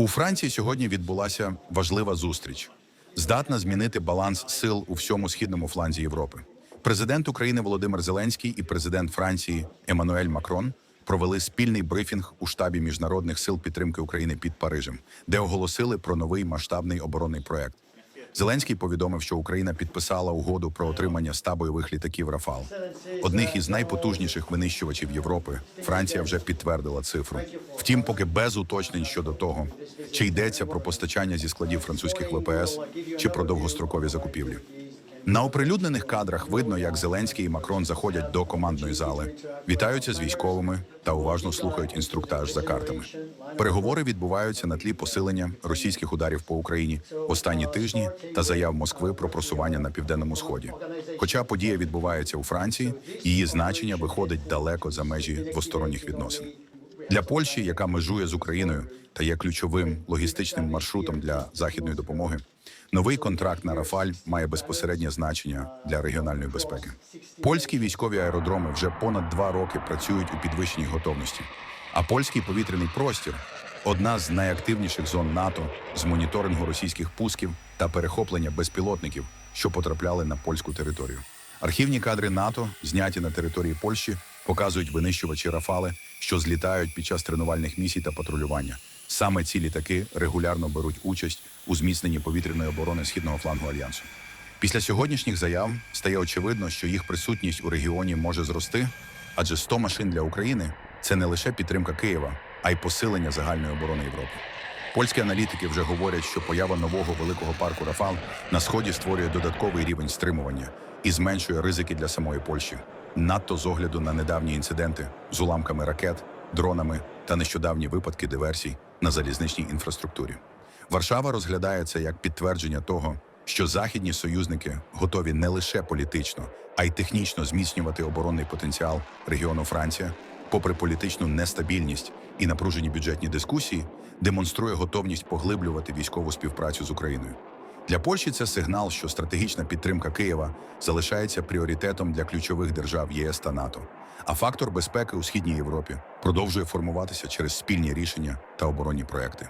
У Франції сьогодні відбулася важлива зустріч, здатна змінити баланс сил у всьому східному фланзі Європи. Президент України Володимир Зеленський і президент Франції Еммануель Макрон провели спільний брифінг у штабі міжнародних сил підтримки України під Парижем, де оголосили про новий масштабний оборонний проект. Зеленський повідомив, що Україна підписала угоду про отримання ста бойових літаків Рафал. Одних із найпотужніших винищувачів Європи. Франція вже підтвердила цифру. Втім, поки без уточнень щодо того, чи йдеться про постачання зі складів французьких ВПС чи про довгострокові закупівлі. На оприлюднених кадрах видно, як Зеленський і Макрон заходять до командної зали, вітаються з військовими та уважно слухають інструктаж за картами. Переговори відбуваються на тлі посилення російських ударів по Україні останні тижні та заяв Москви про просування на південному сході. Хоча подія відбувається у Франції, її значення виходить далеко за межі двосторонніх відносин. Для Польщі, яка межує з Україною та є ключовим логістичним маршрутом для західної допомоги, новий контракт на Рафаль має безпосереднє значення для регіональної безпеки. Польські військові аеродроми вже понад два роки працюють у підвищеній готовності. А польський повітряний простір одна з найактивніших зон НАТО з моніторингу російських пусків та перехоплення безпілотників, що потрапляли на польську територію. Архівні кадри НАТО, зняті на території Польщі, показують винищувачі Рафали, що злітають під час тренувальних місій та патрулювання. Саме ці літаки регулярно беруть участь у зміцненні повітряної оборони східного флангу альянсу. Після сьогоднішніх заяв стає очевидно, що їх присутність у регіоні може зрости, адже 100 машин для України це не лише підтримка Києва, а й посилення загальної оборони Європи. Польські аналітики вже говорять, що поява нового великого парку Рафал на сході створює додатковий рівень стримування і зменшує ризики для самої Польщі, надто з огляду на недавні інциденти з уламками ракет, дронами та нещодавні випадки диверсій на залізничній інфраструктурі. Варшава розглядає це як підтвердження того, що західні союзники готові не лише політично, а й технічно зміцнювати оборонний потенціал регіону Франція, попри політичну нестабільність і напружені бюджетні дискусії, демонструє готовність поглиблювати військову співпрацю з Україною. Для Польщі це сигнал, що стратегічна підтримка Києва залишається пріоритетом для ключових держав ЄС та НАТО. А фактор безпеки у східній Європі продовжує формуватися через спільні рішення та оборонні проекти.